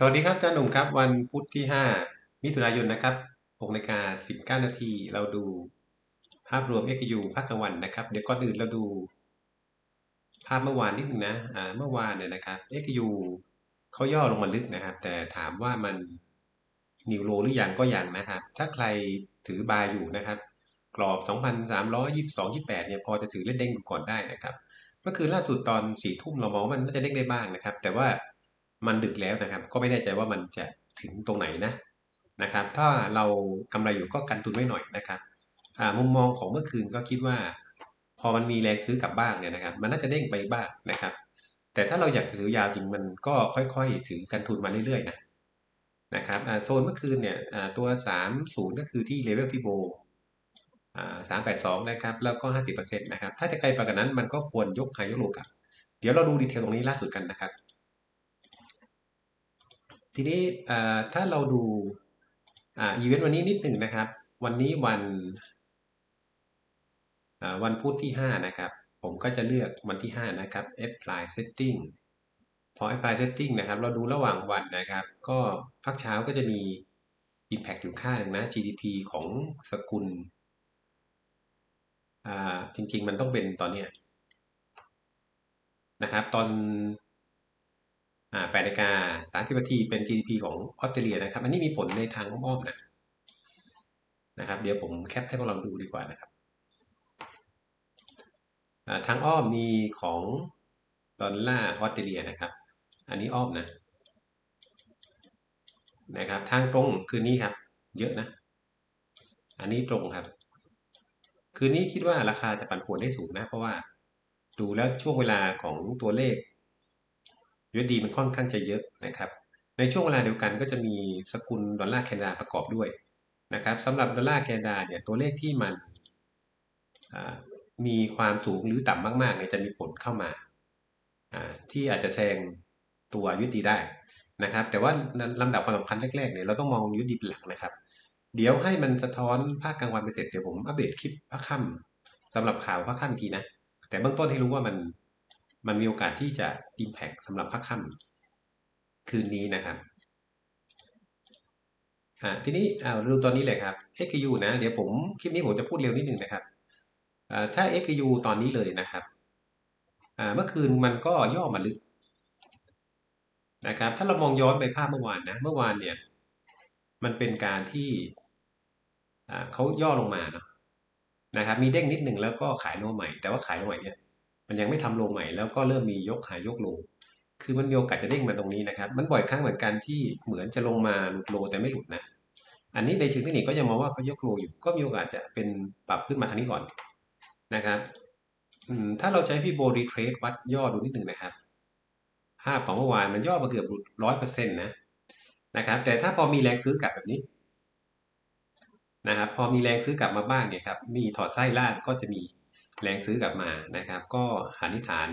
สวัสดีครับอาจารย์หนุ่มครับ วันพุธที่ 5 มิถุนายนนะครับ6นาฬิกา19 นาทีเราดูภาพรวม XU ภาคกลางวันนะครับ เดี๋ยวก่อนอื่นเราดู ภาพเมื่อวานนิดนึงนะอ่าเมื่อวานเนี่ยนะครับ XU เขาย่อลงมาลึกนะครับ แต่ถามว่ามันนิวโรหรือยังก็ยังนะครับ ถ้าใครถือบายอยู่นะครับ กรอบ 2,322 28เนี่ยพอจะถือเล่นเด้งดูก่อนได้นะครับเมื่อคืนล่าสุดตอนสี่ทุ่มเรามองว่ามันน่าจะเด้งได้บ้างนะครับ แต่ว่า มันดึกแล้วนะครับ ก็ไม่แน่ใจว่ามันจะถึงตรงไหนนะนะครับ ถ้าเรากำไรอยู่ก็กันทุนไว้หน่อยนะครับมุมมองของเมื่อคืนก็คิดว่า พอมันมีแรงซื้อกลับบ้างเนี่ยนะครับ มันน่าจะเด้งไปบ้างนะครับ แต่ถ้าเราอยากถือยาวจริงมันก็ค่อยๆ ถือกันทุนมาเรื่อยๆนะนะครับโซนเมื่อคืนเนี่ยตัว 30 ก็คือที่เลเวลที่โบสามแปดสองนะครับ แล้วก็ห้าสิบเปอร์เซ็นต์นะครับ ถ้าจะไกลไปกว่านั้นมันก็ควรยกไฮยกโลกลับ เดี๋ยวเราดูดีเทลตรงนี้ล่าสุดกันนะครับ ทีนี้ถ้าเราดูอีเวนต์วันนี้นิดหนึ่งนะครับ วันนี้วันวันพุธที่ 5 นะครับ ผมก็จะเลือกวันที่ 5 นะครับ apply setting พอ apply setting นะครับ เราดูระหว่างวันนะครับ ก็พักเช้าก็จะมี impact อยู่ค่าหนึ่งนะ GDP ของสกุลอ่าจริงๆ มันต้องเป็นตอนเนี้ยนะครับ ตอน แปดนาฬิกาสามสิบนาทีเป็น GDP ของออสเตรเลียนะครับ อันนี้มีผลในทางอ้อมๆนะนะครับ เดี๋ยวผมแคปให้พวกเราดูดีกว่านะครับทางอ้อมมีของดอลลาร์ออสเตรเลียนะครับ อันนี้อ้อมนะนะครับทางตรงคืนนี้ครับ เยอะนะ อันนี้ตรงครับ คืนนี้คิดว่าราคาจะปั่นป่วนได้สูงนะ เพราะว่าดูแล้วช่วงเวลาของตัวเลข ยูดีมันค่อนข้างจะเยอะนะครับในช่วงเวลาเดียวกันก็จะมีสกุลดอลลาร์แคนาดาประกอบด้วยนะครับสำหรับดอลลาร์แคนาดาเนี่ยตัวเลขที่มันมีความสูงหรือต่ำมากๆเนี่ยจะมีผลเข้ามา ที่อาจจะแซงตัวยุดีได้นะครับ แต่ว่าลำดับความสำคัญแรกๆเนี่ยเราต้องมองยุดีเป็นหลักนะครับ เดี๋ยวให้มันสะท้อนภาคกลางวันไปเสร็จเดี๋ยวผมอัปเดตคลิปภาคค่ำสำหรับข่าวภาคค่ำทีนะ แต่เบื้องต้นให้รู้ว่ามัน มันมีโอกาสที่จะ Impact สำหรับภาคค่ำคืนนี้นะครับอ่าทีนี้เอาดูตอนนี้เลยครับ XQ นะ เดี๋ยวผมคลิปนี้ผมจะพูดเร็วนิดนึงนะครับอ่าถ้า XQ ตอนนี้เลยนะครับอ่าเมื่อคืนมันก็ย่อมาลึกนะครับถ้าเรามองย้อนไปภาพเมื่อวานนะ เมื่อวานเนี่ย มันเป็นการที่เขาย่อลงมาเนาะนะครับ มีเด้งนิดหนึ่งแล้วก็ขายโลใหม่ แต่ว่าขายโลใหม่เนี่ย มันยังไม่ทำโลใหม่แล้วก็เริ่มมียกขายยกโลคือมันมีโอกาสจะเด้งมาตรงนี้นะครับ มันบ่อยครั้งเหมือนกันที่เหมือนจะลงมาหลุดโลแต่ไม่หลุดนะ อันนี้ในเชิงเทคนิคก็ยังมองว่าเขายกโลอยู่ ก็มีโอกาสจะเป็นปรับขึ้นมาทางนี้ก่อนนะครับถ้าเราใช้พี่โบรีเทรดวัดย่อดูนิดหนึ่งนะครับภาพของเมื่อวานมันย่อมาเกือบหลุดร้อยเปอร์เซ็นต์นะนะครับ แต่ถ้าพอมีแรงซื้อกลับแบบนี้นะครับ พอมีแรงซื้อกลับมาบ้างเนี่ยครับ มีถอดไส้ล่างก็จะมี แรงซื้อกลับมานะครับ ก็หานิฐาน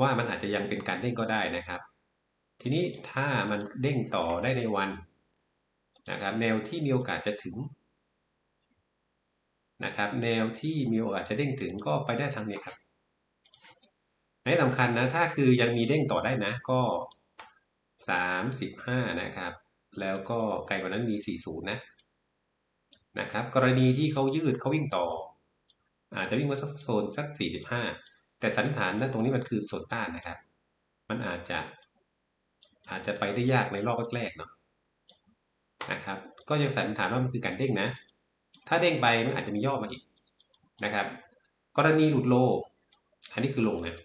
ว่ามันอาจจะยังเป็นการเด้งก็ได้นะครับ ทีนี้ถ้ามันเด้งต่อได้ในวันนะครับ แนวที่มีโอกาสจะถึงนะครับ แนวที่มีโอกาสจะเด้งถึงก็ไปได้ทางนี้ครับในสำคัญนะถ้าคือยังมีเด้งต่อได้นะก็สามสิบห้านะครับ แล้วก็ไกลกว่านั้นมีสี่ศูนย์นะนะครับ กรณีที่เขายืดเขาวิ่งต่อ อาจจะวิ่งมาสักโซนสักสี่สิบห้าแต่สันนิษฐานนะตรงนี้มันคือโซนต้านนะครับ มันอาจจะอาจจะไปได้ยากในรอบแรกๆเนาะนะครับ ก็ยังสันนิษฐานว่ามันคือการเด้งนะ ถ้าเด้งไปมันอาจจะมีย่อมาอีกนะครับ กรณีหลุดโล อันนี้คือลงนะ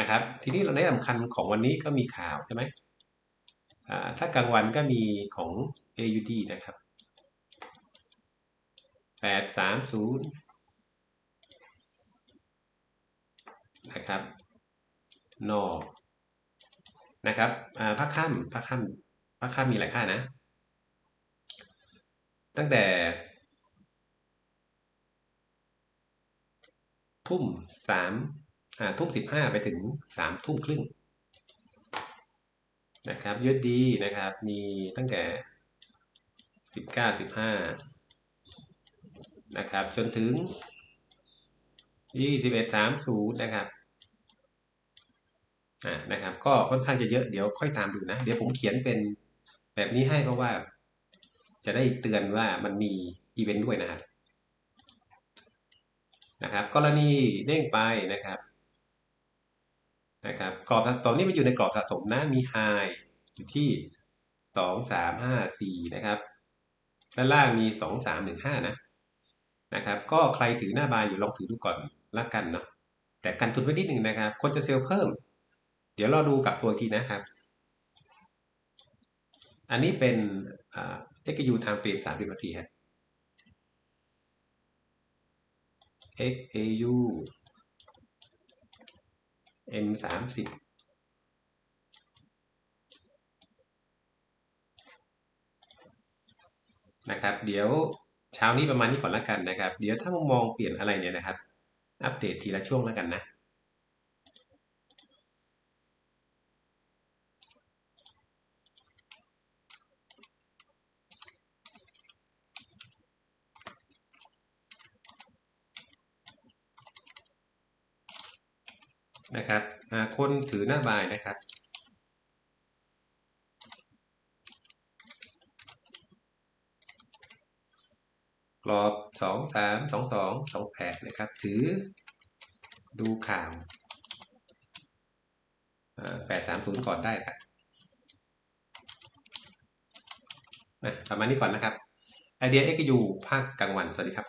นะครับ ทีนี้เราในสำคัญของวันนี้ก็มีข่าวใช่ไหมถ้ากลางวันก็มีของ AUD นะครับ แปดสามศูนย์นะครับ นอ นะครับพักค่ำพักค่ำพักค่ำมีหลายค่านะ ตั้งแต่ ทุ่มสามทุ่มสิบห้าไปถึงสามทุ่มครึ่งนะครับยดดีนะครับ มีตั้งแต่สิบเก้าสิบห้า นะครับ จนถึงยี่สิบเอ็ดสามศูนย์นะครับอ่านะครับ ก็ค่อนข้างจะเยอะเดี๋ยวค่อยตามดูนะ เดี๋ยวผมเขียนเป็นแบบนี้ให้เพราะว่า จะได้เตือนว่ามันมีอีเวนต์ด้วยนะครับนะครับ กรณีเด้งไปนะครับนะครับกรอบสะสมนี่มันอยู่ในกรอบสะสมนะมีไฮอยู่ที่สองสามห้าสี่นะครับ ด้านล่างมีสองสามหนึ่งห้านะ นะครับ ก็ใครถือหน้าบายอยู่ลองถือดูก่อนละกันเนาะแต่กันทุนไว้นิดหนึ่งนะครับ คนจะเซลล์เพิ่ม เดี๋ยวเราดูกับตัวทีนะครับ อันนี้เป็นเอ็กยูไทม์เฟรมสามสิบนาทีฮะ XAU M สามสิบนะครับ เดี๋ยว เช้านี้ประมาณนี้ก่อนละกันนะครับ เดี๋ยวถ้ามุมมองเปลี่ยนอะไรเนี่ยนะครับ อัปเดตทีละช่วงแล้วกันนะนะครับคนถือหน้าบายนะครับ รอบสองสามสองสองสองแปดนะครับ ถือดูข่าวแปดสามศูนย์ก่อนได้ครับประมาณนี้ก่อนนะครับไอเดียเอ็กยูภาคกลางวัน สวัสดีครับ